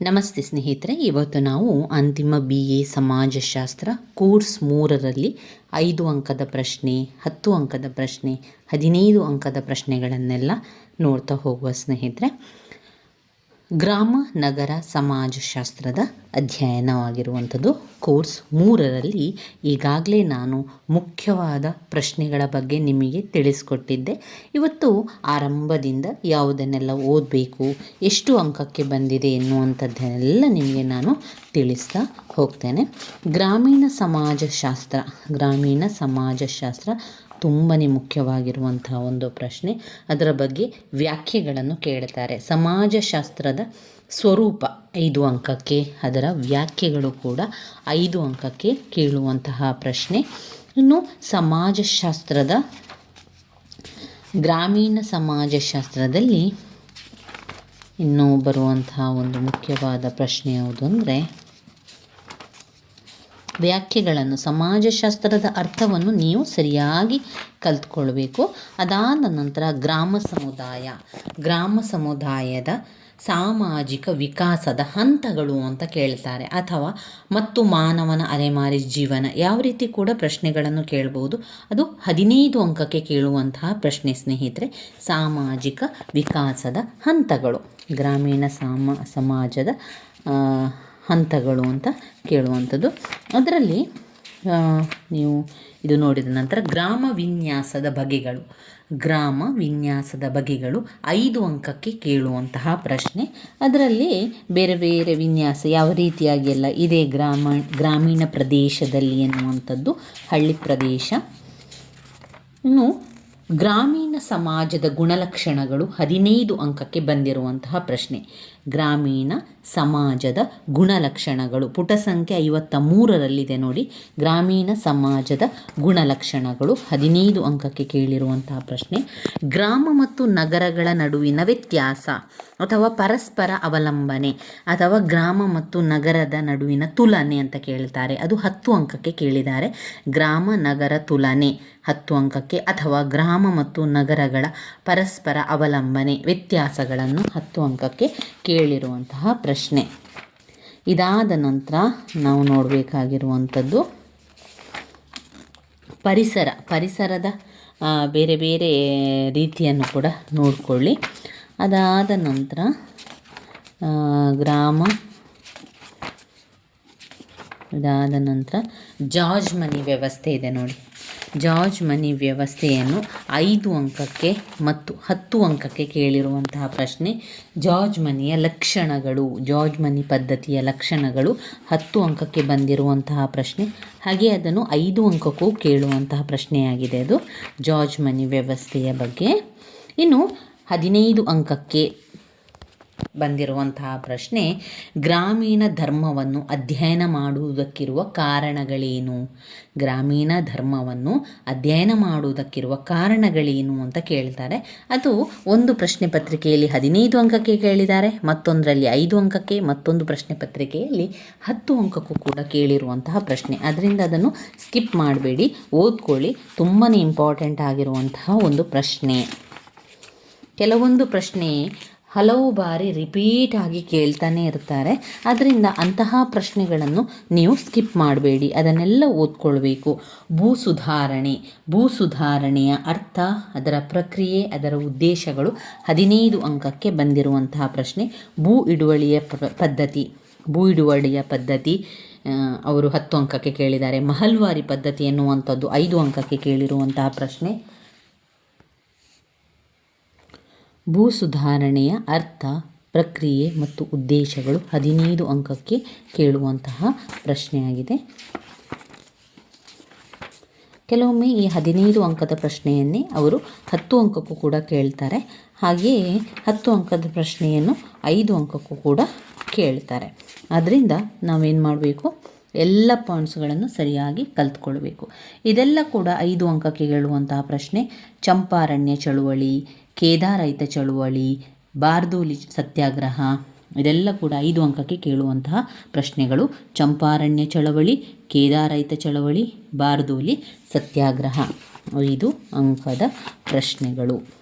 ನಮಸ್ತೆ ಸ್ನೇಹಿತರೆ, ಇವತ್ತು ನಾವು ಅಂತಿಮ ಬಿ ಎ ಸಮಾಜಶಾಸ್ತ್ರ ಕೋರ್ಸ್ ಮೂರರಲ್ಲಿ ಐದು ಅಂಕದ ಪ್ರಶ್ನೆ, ಹತ್ತು ಅಂಕದ ಪ್ರಶ್ನೆ, ಹದಿನೈದು ಅಂಕದ ಪ್ರಶ್ನೆಗಳನ್ನೆಲ್ಲ ನೋಡ್ತಾ ಹೋಗುವ ಸ್ನೇಹಿತರೆ. ಗ್ರಾಮ, ನಗರ ಸಮಾಜಶಾಸ್ತ್ರದ ಅಧ್ಯಯನವಾಗಿರುವಂಥದ್ದು ಕೋರ್ಸ್ ಮೂರರಲ್ಲಿ ಈಗಾಗಲೇ ನಾನು ಮುಖ್ಯವಾದ ಪ್ರಶ್ನೆಗಳ ಬಗ್ಗೆ ನಿಮಗೆ ತಿಳಿಸ್ಕೊಟ್ಟಿದ್ದೆ. ಇವತ್ತು ಆರಂಭದಿಂದ ಯಾವುದನ್ನೆಲ್ಲ ಓದಬೇಕು, ಎಷ್ಟು ಅಂಕಕ್ಕೆ ಬಂದಿದೆ ಎನ್ನುವಂಥದ್ದನ್ನೆಲ್ಲ ನಿಮಗೆ ನಾನು ತಿಳಿಸ್ತಾ ಹೋಗ್ತೇನೆ. ಗ್ರಾಮೀಣ ಸಮಾಜಶಾಸ್ತ್ರ ಗ್ರಾಮೀಣ ಸಮಾಜಶಾಸ್ತ್ರ ತುಂಬನೇ ಮುಖ್ಯವಾಗಿರುವಂತಹ ಒಂದು ಪ್ರಶ್ನೆ. ಅದರ ಬಗ್ಗೆ ವ್ಯಾಖ್ಯೆಗಳನ್ನು ಕೇಳ್ತಾರೆ. ಸಮಾಜಶಾಸ್ತ್ರದ ಸ್ವರೂಪ ಐದು ಅಂಕಕ್ಕೆ, ಅದರ ವ್ಯಾಖ್ಯೆಗಳು ಕೂಡ ಐದು ಅಂಕಕ್ಕೆ ಕೇಳುವಂತಹ ಪ್ರಶ್ನೆ. ಇನ್ನು ಸಮಾಜಶಾಸ್ತ್ರದ, ಗ್ರಾಮೀಣ ಸಮಾಜಶಾಸ್ತ್ರದಲ್ಲಿ ಇನ್ನು ಬರುವಂತಹ ಒಂದು ಮುಖ್ಯವಾದ ಪ್ರಶ್ನೆ ಯಾವುದು ಅಂದರೆ ವ್ಯಾಖ್ಯೆಗಳನ್ನು ಸಮಾಜಶಾಸ್ತ್ರದ ಅರ್ಥವನ್ನು ನೀವು ಸರಿಯಾಗಿ ಕಲ್ತ್ಕೊಳ್ಬೇಕು. ಅದಾದ ನಂತರ ಗ್ರಾಮ ಸಮುದಾಯ. ಗ್ರಾಮ ಸಮುದಾಯದ ಸಾಮಾಜಿಕ ವಿಕಾಸದ ಹಂತಗಳು ಅಂತ ಕೇಳ್ತಾರೆ. ಅಥವಾ ಮತ್ತು ಮಾನವನ ಅಲೆಮಾರಿ ಜೀವನ ಯಾವ ರೀತಿ ಕೂಡ ಪ್ರಶ್ನೆಗಳನ್ನು ಕೇಳ್ಬೋದು. ಅದು ಹದಿನೈದು ಅಂಕಕ್ಕೆ ಕೇಳುವಂತಹ ಪ್ರಶ್ನೆ ಸ್ನೇಹಿತರೆ. ಸಾಮಾಜಿಕ ವಿಕಾಸದ ಹಂತಗಳು. ಗ್ರಾಮೀಣ ಸಾಮ, ಸಮಾಜದ ಹಂತಗಳು ಅಂತ ಕೇಳುವಂಥದ್ದು. ಅದರಲ್ಲಿ ನೀವು ಇದು ನೋಡಿದ ನಂತರ ಗ್ರಾಮ ವಿನ್ಯಾಸದ ಬಗೆಗಳು. ಗ್ರಾಮ ವಿನ್ಯಾಸದ ಬಗೆಗಳು ಐದು ಅಂಕಕ್ಕೆ ಕೇಳುವಂತಹ ಪ್ರಶ್ನೆ. ಅದರಲ್ಲಿ ಬೇರೆ ಬೇರೆ ವಿನ್ಯಾಸ ಯಾವ ರೀತಿಯಾಗಿ ಎಲ್ಲ ಇದೆ ಗ್ರಾಮ, ಗ್ರಾಮೀಣ ಪ್ರದೇಶದಲ್ಲಿ ಎನ್ನುವಂಥದ್ದು, ಹಳ್ಳಿ ಪ್ರದೇಶ. ಇನ್ನು ಗ್ರಾಮೀಣ ಸಮಾಜದ ಗುಣಲಕ್ಷಣಗಳು ಹದಿನೈದು ಅಂಕಕ್ಕೆ ಬಂದಿರುವಂತಹ ಪ್ರಶ್ನೆ. ಗ್ರಾಮೀಣ ಸಮಾಜದ ಗುಣಲಕ್ಷಣಗಳು. ಪುಟ ಸಂಖ್ಯೆ ಐವತ್ತ ಮೂರರಲ್ಲಿದೆ ನೋಡಿ. ಗ್ರಾಮೀಣ ಸಮಾಜದ ಗುಣಲಕ್ಷಣಗಳು ಹದಿನೈದು ಅಂಕಕ್ಕೆ ಕೇಳಿರುವಂತಹ ಪ್ರಶ್ನೆ. ಗ್ರಾಮ ಮತ್ತು ನಗರಗಳ ನಡುವಿನ ವ್ಯತ್ಯಾಸ. ಅಥವಾ ಪರಸ್ಪರ ಅವಲಂಬನೆ ಅಥವಾ ಗ್ರಾಮ ಮತ್ತು ನಗರದ ನಡುವಿನ ತುಲನೆ ಅಂತ ಕೇಳ್ತಾರೆ. ಅದು ಹತ್ತು ಅಂಕಕ್ಕೆ ಕೇಳಿದ್ದಾರೆ. ಗ್ರಾಮ, ನಗರ ತುಲನೆ ಹತ್ತು ಅಂಕಕ್ಕೆ ಅಥವಾ ಗ್ರಾಮ ಮತ್ತು ನಗರಗಳ ಪರಸ್ಪರ ಅವಲಂಬನೆ ವ್ಯತ್ಯಾಸಗಳನ್ನು ಹತ್ತು ಅಂಕಕ್ಕೆ ಕೇಳಿರುವಂತಹ ಪ್ರಶ್ನೆ. ಇದಾದ ನಂತರ ನಾವು ನೋಡಬೇಕಾಗಿರುವಂಥದ್ದು ಪರಿಸರ, ಪರಿಸರದ ಬೇರೆ ಬೇರೆ ರೀತಿಯನ್ನು ಕೂಡ ನೋಡಿಕೊಳ್ಳಿ. ಅದಾದ ನಂತರ ಗ್ರಾಮ ಇದಾದ ನಂತರ ಜಾರ್ಜ್ ಮನಿ ವ್ಯವಸ್ಥೆ ಇದೆ ನೋಡಿ. ಜಾರ್ಜ್ ಮನಿ ವ್ಯವಸ್ಥೆಯನ್ನು ಐದು ಅಂಕಕ್ಕೆ ಮತ್ತು ಹತ್ತು ಅಂಕಕ್ಕೆ ಕೇಳಿರುವಂತಹ ಪ್ರಶ್ನೆ, ಜಾರ್ಜ್ ಮನಿಯ ಲಕ್ಷಣಗಳು, ಜಾರ್ಜ್ ಮನಿ ಪದ್ಧತಿಯ ಲಕ್ಷಣಗಳು ಹತ್ತು ಅಂಕಕ್ಕೆ ಬಂದಿರುವಂತಹ ಪ್ರಶ್ನೆ, ಹಾಗೆ ಅದನ್ನು ಐದು ಅಂಕಕ್ಕೂ ಕೇಳುವಂತಹ ಪ್ರಶ್ನೆಯಾಗಿದೆ ಅದು ಜಾರ್ಜ್ ಮನಿ ವ್ಯವಸ್ಥೆಯ ಬಗ್ಗೆ. ಇನ್ನು ಹದಿನೈದು ಅಂಕಕ್ಕೆ ಬಂದಿರುವಂತಹ ಪ್ರಶ್ನೆ, ಗ್ರಾಮೀಣ ಧರ್ಮವನ್ನು ಅಧ್ಯಯನ ಮಾಡುವುದಕ್ಕಿರುವ ಕಾರಣಗಳೇನು? ಗ್ರಾಮೀಣ ಧರ್ಮವನ್ನು ಅಧ್ಯಯನ ಮಾಡುವುದಕ್ಕಿರುವ ಕಾರಣಗಳೇನು ಅಂತ ಕೇಳ್ತಾರೆ. ಅದು ಒಂದು ಪ್ರಶ್ನೆ ಪತ್ರಿಕೆಯಲ್ಲಿ ಹದಿನೈದು ಅಂಕಕ್ಕೆ ಕೇಳಿದ್ದಾರೆ, ಮತ್ತೊಂದರಲ್ಲಿ ಐದು ಅಂಕಕ್ಕೆ, ಮತ್ತೊಂದು ಪ್ರಶ್ನೆ ಪತ್ರಿಕೆಯಲ್ಲಿ ಹತ್ತು ಅಂಕಕ್ಕೂ ಕೂಡ ಕೇಳಿರುವಂತಹ ಪ್ರಶ್ನೆ. ಅದರಿಂದ ಅದನ್ನು ಸ್ಕಿಪ್ ಮಾಡಬೇಡಿ, ಓದ್ಕೊಳ್ಳಿ. ತುಂಬಾ ಇಂಪಾರ್ಟೆಂಟ್ ಆಗಿರುವಂತಹ ಒಂದು ಪ್ರಶ್ನೆ. ಕೆಲವೊಂದು ಪ್ರಶ್ನೆ ಹಲವು ಬಾರಿ ರಿಪೀಟ್ ಆಗಿ ಕೇಳ್ತಾನೆ ಇರ್ತಾರೆ. ಅದರಿಂದ ಅಂತಹ ಪ್ರಶ್ನೆಗಳನ್ನು ನೀವು ಸ್ಕಿಪ್ ಮಾಡಬೇಡಿ. ಅದನ್ನೆಲ್ಲ ಓದ್ಕೊಳ್ಬೇಕು. ಭೂ ಸುಧಾರಣೆ. ಭೂ ಸುಧಾರಣೆಯ ಅರ್ಥ, ಅದರ ಪ್ರಕ್ರಿಯೆ, ಅದರ ಉದ್ದೇಶಗಳು ಹದಿನೈದು ಅಂಕಕ್ಕೆ ಬಂದಿರುವಂತಹ ಪ್ರಶ್ನೆ. ಭೂ ಇಡುವಳಿಯ ಪದ್ಧತಿ. ಭೂ ಇಡುವಳಿಯ ಪದ್ಧತಿ ಅವರು ಹತ್ತು ಅಂಕಕ್ಕೆ ಕೇಳಿದ್ದಾರೆ. ಮಹಲ್ವಾರಿ ಪದ್ಧತಿ ಎನ್ನುವಂಥದ್ದು ಐದು ಅಂಕಕ್ಕೆ ಕೇಳಿರುವಂತಹ ಪ್ರಶ್ನೆ. ಭೂ ಸುಧಾರಣೆಯ ಅರ್ಥ, ಪ್ರಕ್ರಿಯೆ ಮತ್ತು ಉದ್ದೇಶಗಳು ಹದಿನೈದು ಅಂಕಕ್ಕೆ ಕೇಳುವಂತಹ ಪ್ರಶ್ನೆಯಾಗಿದೆ. ಕೆಲವೊಮ್ಮೆ ಈ ಹದಿನೈದು ಅಂಕದ ಪ್ರಶ್ನೆಯನ್ನೇ ಅವರು ಹತ್ತು ಅಂಕಕ್ಕೂ ಕೂಡ ಕೇಳ್ತಾರೆ. ಹಾಗೆಯೇ ಹತ್ತು ಅಂಕದ ಪ್ರಶ್ನೆಯನ್ನು ಐದು ಅಂಕಕ್ಕೂ ಕೂಡ ಕೇಳ್ತಾರೆ. ಆದ್ದರಿಂದ ನಾವೇನು ಮಾಡಬೇಕು? ಎಲ್ಲ ಪಾಯಿಂಟ್ಸ್ಗಳನ್ನು ಸರಿಯಾಗಿ ಕಲ್ತ್ಕೊಳ್ಬೇಕು. ಇದೆಲ್ಲ ಕೂಡ ಐದು ಅಂಕಕ್ಕೆ ಹೇಳುವಂತಹ ಪ್ರಶ್ನೆ. ಚಂಪಾರಣ್ಯ ಚಳುವಳಿ, ಕೇದಾರೈತ ಚಳುವಳಿ, ಬಾರ್ದೋಲಿ ಸತ್ಯಾಗ್ರಹ, ಇದೆಲ್ಲ ಕೂಡ ಐದು ಅಂಕಕ್ಕೆ ಕೇಳುವಂತಹ ಪ್ರಶ್ನೆಗಳು. ಚಂಪಾರಣ್ಯ ಚಳವಳಿ, ಕೇದಾರೈತ ಚಳವಳಿ, ಬಾರ್ದೋಲಿ ಸತ್ಯಾಗ್ರಹ. ಐದು ಅಂಕದ ಪ್ರಶ್ನೆಗಳು.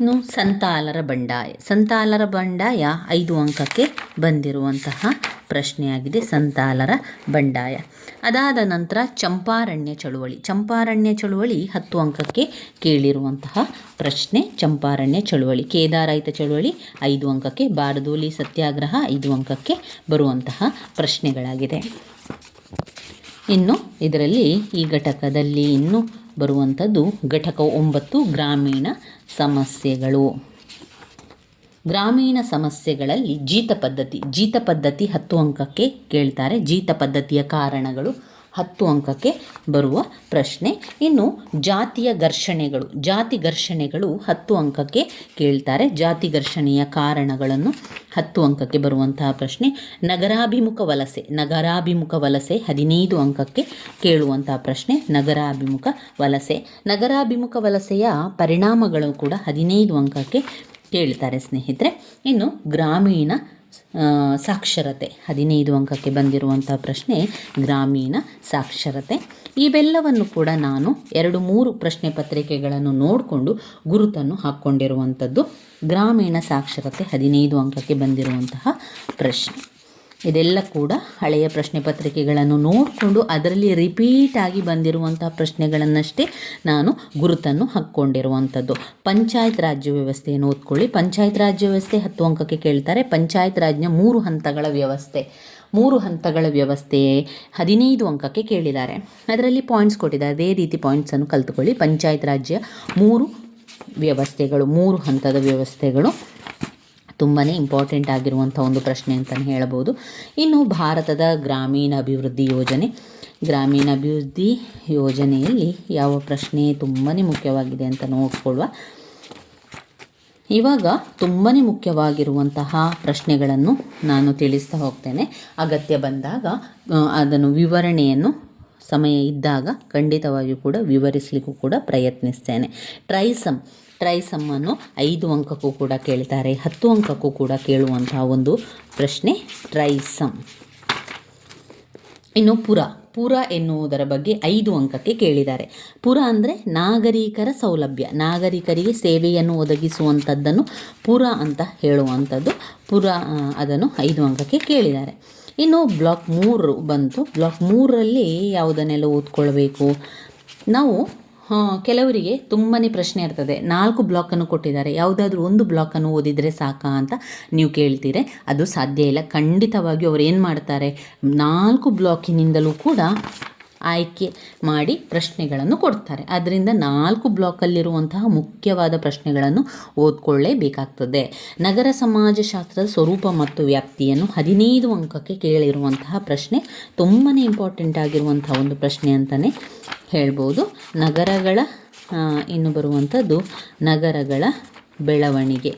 ಇನ್ನು ಸಂತಾಲರ ಬಂಡಾಯ. ಸಂತಾಲರ ಬಂಡಾಯ ಐದು ಅಂಕಕ್ಕೆ ಬಂದಿರುವಂತಹ ಪ್ರಶ್ನೆಯಾಗಿದೆ ಸಂತಾಲರ ಬಂಡಾಯ. ಅದಾದ ನಂತರ ಚಂಪಾರಣ್ಯ ಚಳುವಳಿ. ಚಂಪಾರಣ್ಯ ಚಳುವಳಿ ಹತ್ತು ಅಂಕಕ್ಕೆ ಕೇಳಿರುವಂತಹ ಪ್ರಶ್ನೆ. ಚಂಪಾರಣ್ಯ ಚಳುವಳಿ. ಕೇದಾರಾಯಿತ ಚಳುವಳಿ ಐದು ಅಂಕಕ್ಕೆ, ಬಾರದೋಲಿ ಸತ್ಯಾಗ್ರಹ ಐದು ಅಂಕಕ್ಕೆ ಬರುವಂತಹ ಪ್ರಶ್ನೆಗಳಾಗಿದೆ. ಇನ್ನು ಇದರಲ್ಲಿ ಈ ಘಟಕದಲ್ಲಿ ಇನ್ನು ಬರುವಂಥದ್ದು ಘಟಕ ಒಂಬತ್ತು ಗ್ರಾಮೀಣ ಸಮಸ್ಯೆಗಳು. ಗ್ರಾಮೀಣ ಸಮಸ್ಯೆಗಳಲ್ಲಿ ಜೀತ ಪದ್ಧತಿ ಜೀತ ಪದ್ಧತಿ ಹತ್ತು ಅಂಕಕ್ಕೆ ಕೇಳ್ತಾರೆ. ಜೀತ ಪದ್ಧತಿಯ ಕಾರಣಗಳು ಹತ್ತು ಅಂಕಕ್ಕೆ ಬರುವ ಪ್ರಶ್ನೆ. ಇನ್ನು ಜಾತಿಯ ಘರ್ಷಣೆಗಳು, ಜಾತಿ ಘರ್ಷಣೆಗಳು ಹತ್ತು ಅಂಕಕ್ಕೆ ಕೇಳ್ತಾರೆ. ಜಾತಿ ಘರ್ಷಣೆಯ ಕಾರಣಗಳನ್ನು ಹತ್ತು ಅಂಕಕ್ಕೆ ಬರುವಂತಹ ಪ್ರಶ್ನೆ. ನಗರಾಭಿಮುಖ ವಲಸೆ ನಗರಾಭಿಮುಖ ವಲಸೆ ಹದಿನೈದು ಅಂಕಕ್ಕೆ ಕೇಳುವಂತಹ ಪ್ರಶ್ನೆ. ನಗರಾಭಿಮುಖ ವಲಸೆ. ನಗರಾಭಿಮುಖ ವಲಸೆಯ ಪರಿಣಾಮಗಳು ಕೂಡ ಹದಿನೈದು ಅಂಕಕ್ಕೆ ಕೇಳ್ತಾರೆ ಸ್ನೇಹಿತರೆ. ಇನ್ನು ಗ್ರಾಮೀಣ ಸಾಕ್ಷರತೆ, ಹದಿನೈದು ಅಂಕಕ್ಕೆ ಬಂದಿರುವಂಥ ಪ್ರಶ್ನೆ, ಗ್ರಾಮೀಣ ಸಾಕ್ಷರತೆ. ಇವೆಲ್ಲವನ್ನು ಕೂಡ ನಾನು ಎರಡು ಮೂರು ಪ್ರಶ್ನೆ ಪತ್ರಿಕೆಗಳನ್ನು ನೋಡಿಕೊಂಡು ಗುರುತನ್ನು ಹಾಕ್ಕೊಂಡಿರುವಂಥದ್ದು ಗ್ರಾಮೀಣ ಸಾಕ್ಷರತೆ ಹದಿನೈದು ಅಂಕಕ್ಕೆ ಬಂದಿರುವಂತಹ ಪ್ರಶ್ನೆ. ಇದೆಲ್ಲ ಕೂಡ ಹಳೆಯ ಪ್ರಶ್ನೆ ಪತ್ರಿಕೆಗಳನ್ನು ನೋಡಿಕೊಂಡು ಅದರಲ್ಲಿ ರಿಪೀಟ್ ಆಗಿ ಬಂದಿರುವಂತಹ ಪ್ರಶ್ನೆಗಳನ್ನಷ್ಟೇ ನಾನು ಗುರುತನ್ನು ಹಾಕ್ಕೊಂಡಿರುವಂಥದ್ದು. ಪಂಚಾಯತ್ ರಾಜ್ಯ ವ್ಯವಸ್ಥೆಯನ್ನು ಓದ್ಕೊಳ್ಳಿ. ಪಂಚಾಯತ್ ರಾಜ್ಯ ವ್ಯವಸ್ಥೆ ಹತ್ತು ಅಂಕಕ್ಕೆ ಕೇಳ್ತಾರೆ. ಪಂಚಾಯತ್ ರಾಜ್ಯ ಮೂರು ಹಂತಗಳ ವ್ಯವಸ್ಥೆ. ಮೂರು ಹಂತಗಳ ವ್ಯವಸ್ಥೆ ಹದಿನೈದು ಅಂಕಕ್ಕೆ ಕೇಳಿದ್ದಾರೆ. ಅದರಲ್ಲಿ ಪಾಯಿಂಟ್ಸ್ ಕೊಟ್ಟಿದ್ದಾರೆ. ಅದೇ ರೀತಿ ಪಾಯಿಂಟ್ಸನ್ನು ಕಲ್ತುಕೊಳ್ಳಿ. ಪಂಚಾಯತ್ ರಾಜ್ಯ ಮೂರು ವ್ಯವಸ್ಥೆಗಳು, ಮೂರು ಹಂತದ ವ್ಯವಸ್ಥೆಗಳು. ತುಂಬಾ ಇಂಪಾರ್ಟೆಂಟ್ ಆಗಿರುವಂಥ ಒಂದು ಪ್ರಶ್ನೆ ಅಂತಲೇ ಹೇಳಬಹುದು ಇನ್ನು ಭಾರತದ ಗ್ರಾಮೀಣ ಅಭಿವೃದ್ಧಿ ಯೋಜನೆ. ಗ್ರಾಮೀಣ ಅಭಿವೃದ್ಧಿ ಯೋಜನೆಯಲ್ಲಿ ಯಾವ ಪ್ರಶ್ನೆ ತುಂಬಾ ಮುಖ್ಯವಾಗಿದೆ ಅಂತ ನೋಡ್ಕೊಳ್ಳುವ. ಇವಾಗ ತುಂಬಾ ಮುಖ್ಯವಾಗಿರುವಂತಹ ಪ್ರಶ್ನೆಗಳನ್ನು ನಾನು ತಿಳಿಸ್ತಾ ಹೋಗ್ತೇನೆ. ಅಗತ್ಯ ಬಂದಾಗ ಅದನ್ನು ವಿವರಣೆಯನ್ನು ಸಮಯ ಇದ್ದಾಗ ಖಂಡಿತವಾಗಿಯೂ ಕೂಡ ವಿವರಿಸಲಿಕ್ಕೂ ಕೂಡ ಪ್ರಯತ್ನಿಸ್ತೇನೆ. ಟ್ರೈಸಮ್. ಟ್ರೈಸಮ್ಮನ್ನು ಐದು ಅಂಕಕ್ಕೂ ಕೂಡ ಕೇಳ್ತಾರೆ, ಹತ್ತು ಅಂಕಕ್ಕೂ ಕೂಡ ಕೇಳುವಂತಹ ಒಂದು ಪ್ರಶ್ನೆ ಟ್ರೈಸಮ್ ಇನ್ನು ಪುರ ಪುರ ಎನ್ನುವುದರ ಬಗ್ಗೆ ಐದು ಅಂಕಕ್ಕೆ ಕೇಳಿದ್ದಾರೆ. ಪುರ ಅಂದರೆ ನಾಗರಿಕರ ಸೌಲಭ್ಯ, ನಾಗರಿಕರಿಗೆ ಸೇವೆಯನ್ನು ಒದಗಿಸುವಂಥದ್ದನ್ನು ಪುರ ಅಂತ ಹೇಳುವಂಥದ್ದು. ಪುರ ಅದನ್ನು ಐದು ಅಂಕಕ್ಕೆ ಕೇಳಿದ್ದಾರೆ. ಇನ್ನು ಬ್ಲಾಕ್ ಮೂರು ಬಂತು. ಬ್ಲಾಕ್ ಮೂರರಲ್ಲಿ ಯಾವುದನ್ನೆಲ್ಲ ಓದ್ಕೊಳ್ಬೇಕು? ನಾವು ಆ, ಕೆಲವರಿಗೆ ತುಂಬಾ ಪ್ರಶ್ನೆ ಇರ್ತದೆ. ನಾಲ್ಕು ಬ್ಲಾಕನ್ನು ಕೊಟ್ಟಿದ್ದಾರೆ. ಯಾವುದಾದ್ರೂ ಒಂದು ಬ್ಲಾಕನ್ನು ಓದಿದರೆ ಸಾಕಾ ಅಂತ ನೀವು ಕೇಳ್ತೀರಿ. ಅದು ಸಾಧ್ಯ ಇಲ್ಲ. ಖಂಡಿತವಾಗಿಯೂ ಅವ್ರು ಏನು ಮಾಡ್ತಾರೆ? ನಾಲ್ಕು ಬ್ಲಾಕಿನಿಂದಲೂ ಕೂಡ ಆಯ್ಕೆ ಮಾಡಿ ಪ್ರಶ್ನೆಗಳನ್ನು ಕೊಡ್ತಾರೆ. ಅದರಿಂದ ನಾಲ್ಕು ಬ್ಲಾಕಲ್ಲಿರುವಂತಹ ಮುಖ್ಯವಾದ ಪ್ರಶ್ನೆಗಳನ್ನು ಓದ್ಕೊಳ್ಳೇಬೇಕಾಗ್ತದೆ. ನಗರ ಸಮಾಜಶಾಸ್ತ್ರದ ಸ್ವರೂಪ ಮತ್ತು ವ್ಯಾಪ್ತಿಯನ್ನು ಹದಿನೈದು ಅಂಕಕ್ಕೆ ಕೇಳಿರುವಂತಹ ಪ್ರಶ್ನೆ ತುಂಬಾ ಇಂಪಾರ್ಟೆಂಟ್ ಆಗಿರುವಂತಹ ಒಂದು ಪ್ರಶ್ನೆ ಅಂತಲೇ ಹೇಳ್ಬೋದು. ನಗರಗಳ ಇನ್ನು ಬರುವಂಥದ್ದು ನಗರಗಳ ಬೆಳವಣಿಗೆ.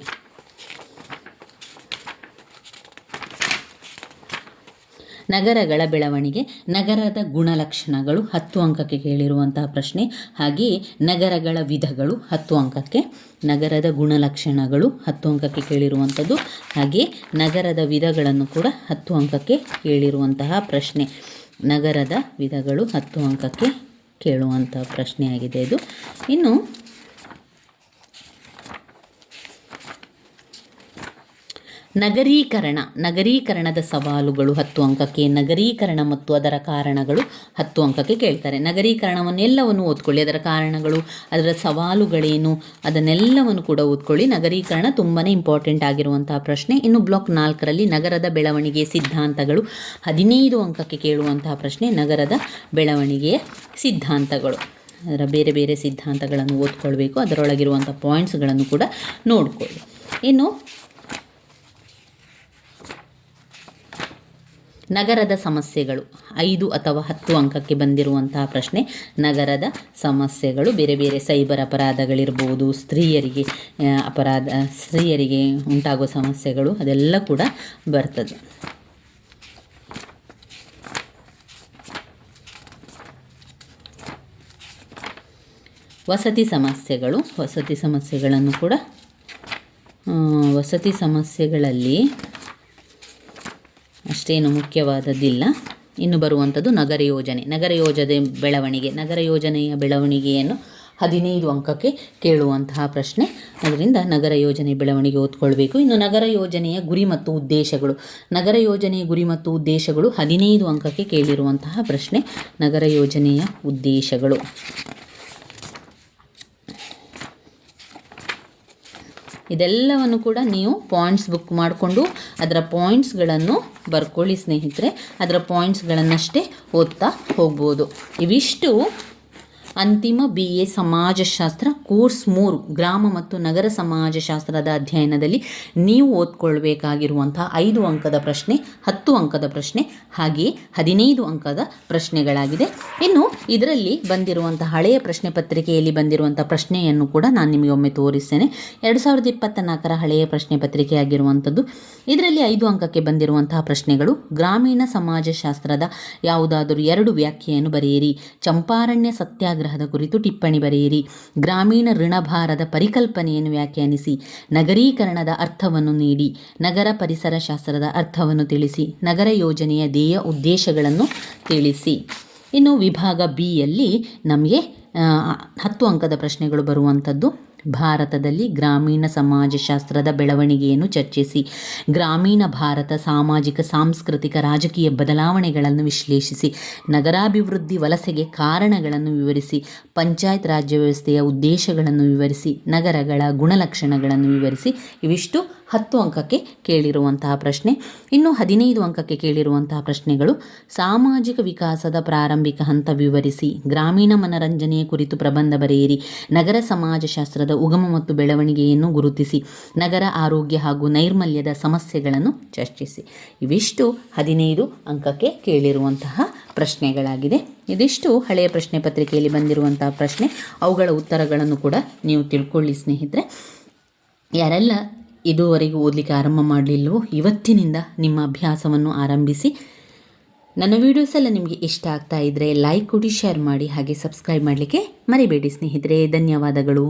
ನಗರಗಳ ಬೆಳವಣಿಗೆ, ನಗರದ ಗುಣಲಕ್ಷಣಗಳು ಹತ್ತು ಅಂಕಕ್ಕೆ ಕೇಳಿರುವಂತಹ ಪ್ರಶ್ನೆ. ಹಾಗೆಯೇ ನಗರಗಳ ವಿಧಗಳು ಹತ್ತು ಅಂಕಕ್ಕೆ, ನಗರದ ಗುಣಲಕ್ಷಣಗಳು ಹತ್ತು ಅಂಕಕ್ಕೆ ಕೇಳಿರುವಂಥದ್ದು. ಹಾಗೆಯೇ ನಗರದ ವಿಧಗಳನ್ನು ಕೂಡ ಹತ್ತು ಅಂಕಕ್ಕೆ ಕೇಳಿರುವಂತಹ ಪ್ರಶ್ನೆ. ನಗರದ ವಿಧಗಳು ಹತ್ತು ಅಂಕಕ್ಕೆ ಕೇಳುವಂತಹ ಪ್ರಶ್ನೆಯಾಗಿದೆ ಇದು. ಇನ್ನು ನಗರೀಕರಣ, ನಗರೀಕರಣದ ಸವಾಲುಗಳು ಹತ್ತು ಅಂಕಕ್ಕೆ, ನಗರೀಕರಣ ಮತ್ತು ಅದರ ಕಾರಣಗಳು ಹತ್ತು ಅಂಕಕ್ಕೆ ಕೇಳ್ತಾರೆ. ನಗರೀಕರಣವನ್ನು ಎಲ್ಲವನ್ನು ಓದ್ಕೊಳ್ಳಿ. ಅದರ ಕಾರಣಗಳು, ಅದರ ಸವಾಲುಗಳೇನು, ಅದನ್ನೆಲ್ಲವನ್ನು ಕೂಡ ಓದ್ಕೊಳ್ಳಿ. ನಗರೀಕರಣ ತುಂಬಾ ಇಂಪಾರ್ಟೆಂಟ್ ಆಗಿರುವಂತಹ ಪ್ರಶ್ನೆ. ಇನ್ನು ಬ್ಲಾಕ್ ನಾಲ್ಕರಲ್ಲಿ ನಗರದ ಬೆಳವಣಿಗೆ ಸಿದ್ಧಾಂತಗಳು, ಹದಿನೈದು ಅಂಕಕ್ಕೆ ಕೇಳುವಂತಹ ಪ್ರಶ್ನೆ, ನಗರದ ಬೆಳವಣಿಗೆಯ ಸಿದ್ಧಾಂತಗಳು. ಅದರ ಬೇರೆ ಬೇರೆ ಸಿದ್ಧಾಂತಗಳನ್ನು ಓದ್ಕೊಳ್ಬೇಕು. ಅದರೊಳಗಿರುವಂಥ ಪಾಯಿಂಟ್ಸ್ಗಳನ್ನು ಕೂಡ ನೋಡಿಕೊಳ್ಳಿ. ಇನ್ನು ನಗರದ ಸಮಸ್ಯೆಗಳು. ಐದು ಅಥವಾ ಹತ್ತು ಅಂಕಕ್ಕೆ ಬಂದಿರುವಂತಹ ಪ್ರಶ್ನೆ, ನಗರದ ಸಮಸ್ಯೆಗಳು. ಬೇರೆ ಬೇರೆ ಸೈಬರ್ ಅಪರಾಧಗಳಿರ್ಬೋದು, ಸ್ತ್ರೀಯರಿಗೆ ಅಪರಾಧ, ಸ್ತ್ರೀಯರಿಗೆ ಉಂಟಾಗುವ ಸಮಸ್ಯೆಗಳು, ಅದೆಲ್ಲ ಕೂಡ ಬರ್ತದೆ. ವಸತಿ ಸಮಸ್ಯೆಗಳು. ವಸತಿ ಸಮಸ್ಯೆಗಳನ್ನು ಕೂಡ ವಸತಿ ಸಮಸ್ಯೆಗಳಲ್ಲಿ ಅಷ್ಟೇನು ಮುಖ್ಯವಾದದ್ದಿಲ್ಲ. ಇನ್ನು ಬರುವಂಥದ್ದು ನಗರ ಯೋಜನೆ. ನಗರ ಯೋಜನೆ ಬೆಳವಣಿಗೆ, ನಗರ ಯೋಜನೆಯ ಬೆಳವಣಿಗೆಯನ್ನು ಹದಿನೈದು ಅಂಕಕ್ಕೆ ಕೇಳುವಂತಹ ಪ್ರಶ್ನೆ. ಅದರಿಂದ ನಗರ ಯೋಜನೆ ಬೆಳವಣಿಗೆ ಓದ್ಕೊಳ್ಬೇಕು. ಇನ್ನು ನಗರ ಯೋಜನೆಯ ಗುರಿ ಮತ್ತು ಉದ್ದೇಶಗಳು. ನಗರ ಯೋಜನೆಯ ಗುರಿ ಮತ್ತು ಉದ್ದೇಶಗಳು ಹದಿನೈದು ಅಂಕಕ್ಕೆ ಕೇಳಿರುವಂತಹ ಪ್ರಶ್ನೆ. ನಗರ ಯೋಜನೆಯ ಉದ್ದೇಶಗಳು. ಇದೆಲ್ಲವನ್ನು ಕೂಡ ನೀವು ಪಾಯಿಂಟ್ಸ್ ಬುಕ್ ಮಾಡಿಕೊಂಡು ಅದರ ಪಾಯಿಂಟ್ಸ್ಗಳನ್ನು ಬರ್ಕೊಳ್ಳಿ ಸ್ನೇಹಿತರೆ. ಅದರ ಪಾಯಿಂಟ್ಸ್ಗಳನ್ನಷ್ಟೇ ಓದ್ತಾ ಹೋಗ್ಬೋದು. ಇವಿಷ್ಟು ಅಂತಿಮ ಬಿ ಎ ಸಮಾಜಶಾಸ್ತ್ರ ಕೋರ್ಸ್ ಮೂರು, ಗ್ರಾಮ ಮತ್ತು ನಗರ ಸಮಾಜಶಾಸ್ತ್ರದ ಅಧ್ಯಯನದಲ್ಲಿ ನೀವು ಓದ್ಕೊಳ್ಬೇಕಾಗಿರುವಂತಹ ಐದು ಅಂಕದ ಪ್ರಶ್ನೆ, ಹತ್ತು ಅಂಕದ ಪ್ರಶ್ನೆ, ಹಾಗೆಯೇ ಹದಿನೈದು ಅಂಕದ ಪ್ರಶ್ನೆಗಳಾಗಿದೆ. ಇನ್ನು ಇದರಲ್ಲಿ ಬಂದಿರುವಂಥ ಹಳೆಯ ಪ್ರಶ್ನೆ ಪತ್ರಿಕೆಯಲ್ಲಿ ಬಂದಿರುವಂಥ ಪ್ರಶ್ನೆಯನ್ನು ಕೂಡ ನಾನು ನಿಮಗೆ ಒಮ್ಮೆ ತೋರಿಸ್ತೇನೆ. ಎರಡು ಸಾವಿರದ ಇಪ್ಪತ್ತ ನಾಲ್ಕರ ಹಳೆಯ ಪ್ರಶ್ನೆ ಪತ್ರಿಕೆ ಆಗಿರುವಂಥದ್ದು. ಇದರಲ್ಲಿ ಐದು ಅಂಕಕ್ಕೆ ಬಂದಿರುವಂತಹ ಪ್ರಶ್ನೆಗಳು, ಗ್ರಾಮೀಣ ಸಮಾಜಶಾಸ್ತ್ರದ ಯಾವುದಾದರೂ ಎರಡು ವ್ಯಾಖ್ಯೆಯನ್ನು ಬರೆಯಿರಿ. ಚಂಪಾರಣ್ಯ ಸತ್ಯಾಗ್ರಹದ ಕುರಿತು ಟಿಪ್ಪಣಿ ಬರೆಯಿರಿ. ಗ್ರಾಮೀಣ ಋಣಭಾರದ ಪರಿಕಲ್ಪನೆಯನ್ನು ವ್ಯಾಖ್ಯಾನಿಸಿ. ನಗರೀಕರಣದ ಅರ್ಥವನ್ನು ನೀಡಿ. ನಗರ ಪರಿಸರ ಶಾಸ್ತ್ರದ ಅರ್ಥವನ್ನು ತಿಳಿಸಿ. ನಗರ ಯೋಜನೆಯ ಧ್ಯೇಯ ಉದ್ದೇಶಗಳನ್ನು ತಿಳಿಸಿ. ಇನ್ನು ವಿಭಾಗ ಬಿಯಲ್ಲಿ ನಮಗೆ ಹತ್ತು ಅಂಕದ ಪ್ರಶ್ನೆಗಳು ಬರುವಂಥದ್ದು ಭಾರತದಲ್ಲಿ ಗ್ರಾಮೀಣ ಸಮಾಜಶಾಸ್ತ್ರದ ಬೆಳವಣಿಗೆಯನ್ನು ಚರ್ಚಿಸಿ. ಗ್ರಾಮೀಣ ಭಾರತ ಸಾಮಾಜಿಕ, ಸಾಂಸ್ಕೃತಿಕ, ರಾಜಕೀಯ ಬದಲಾವಣೆಗಳನ್ನು ವಿಶ್ಲೇಷಿಸಿ. ನಗರಾಭಿವೃದ್ಧಿ ವಲಸೆಗೆ ಕಾರಣಗಳನ್ನು ವಿವರಿಸಿ. ಪಂಚಾಯತ್ ರಾಜ್ಯ ವ್ಯವಸ್ಥೆಯ ಉದ್ದೇಶಗಳನ್ನು ವಿವರಿಸಿ. ನಗರಗಳ ಗುಣಲಕ್ಷಣಗಳನ್ನು ವಿವರಿಸಿ. ಇವಿಷ್ಟು ಹತ್ತು ಅಂಕಕ್ಕೆ ಕೇಳಿರುವಂತಹ ಪ್ರಶ್ನೆ. ಇನ್ನು ಹದಿನೈದು ಅಂಕಕ್ಕೆ ಕೇಳಿರುವಂತಹ ಪ್ರಶ್ನೆಗಳು. ಸಾಮಾಜಿಕ ವಿಕಾಸದ ಪ್ರಾರಂಭಿಕ ಹಂತ ವಿವರಿಸಿ. ಗ್ರಾಮೀಣ ಮನರಂಜನೆಯ ಕುರಿತು ಪ್ರಬಂಧ ಬರೆಯಿರಿ. ನಗರ ಸಮಾಜಶಾಸ್ತ್ರದ ಉಗಮ ಮತ್ತು ಬೆಳವಣಿಗೆಯನ್ನು ಗುರುತಿಸಿ, ನಗರ ಆರೋಗ್ಯ ಹಾಗೂ ನೈರ್ಮಲ್ಯದ ಸಮಸ್ಯೆಗಳನ್ನು ಚರ್ಚಿಸಿ. ಇವಿಷ್ಟು ಹದಿನೈದು ಅಂಕಕ್ಕೆ ಕೇಳಿರುವಂತಹ ಪ್ರಶ್ನೆಗಳಾಗಿದೆ ಇದಿಷ್ಟು ಹಳೆಯ ಪ್ರಶ್ನೆ ಪತ್ರಿಕೆಯಲ್ಲಿ ಬಂದಿರುವಂತಹ ಪ್ರಶ್ನೆ. ಅವುಗಳ ಉತ್ತರಗಳನ್ನು ಕೂಡ ನೀವು ತಿಳ್ಕೊಳ್ಳಿ ಸ್ನೇಹಿತರೆ. ಯಾರೆಲ್ಲ ಇದುವರೆಗೂ ಓದಲಿಕ್ಕೆ ಆರಂಭ ಮಾಡಲಿಲ್ಲವೋ ಇವತ್ತಿನಿಂದ ನಿಮ್ಮ ಅಭ್ಯಾಸವನ್ನು ಆರಂಭಿಸಿ. ನನ್ನ ವೀಡಿಯೋಸ್ ಎಲ್ಲ ನಿಮಗೆ ಇಷ್ಟ ಆಗ್ತಾ ಇದ್ದರೆ ಲೈಕ್ ಕೊಡಿ ಶೇರ್ ಮಾಡಿ, ಹಾಗೆ ಸಬ್ಸ್ಕ್ರೈಬ್ ಮಾಡಲಿಕ್ಕೆ ಮರಿಬೇಡಿ ಸ್ನೇಹಿತರೆ. ಧನ್ಯವಾದಗಳು.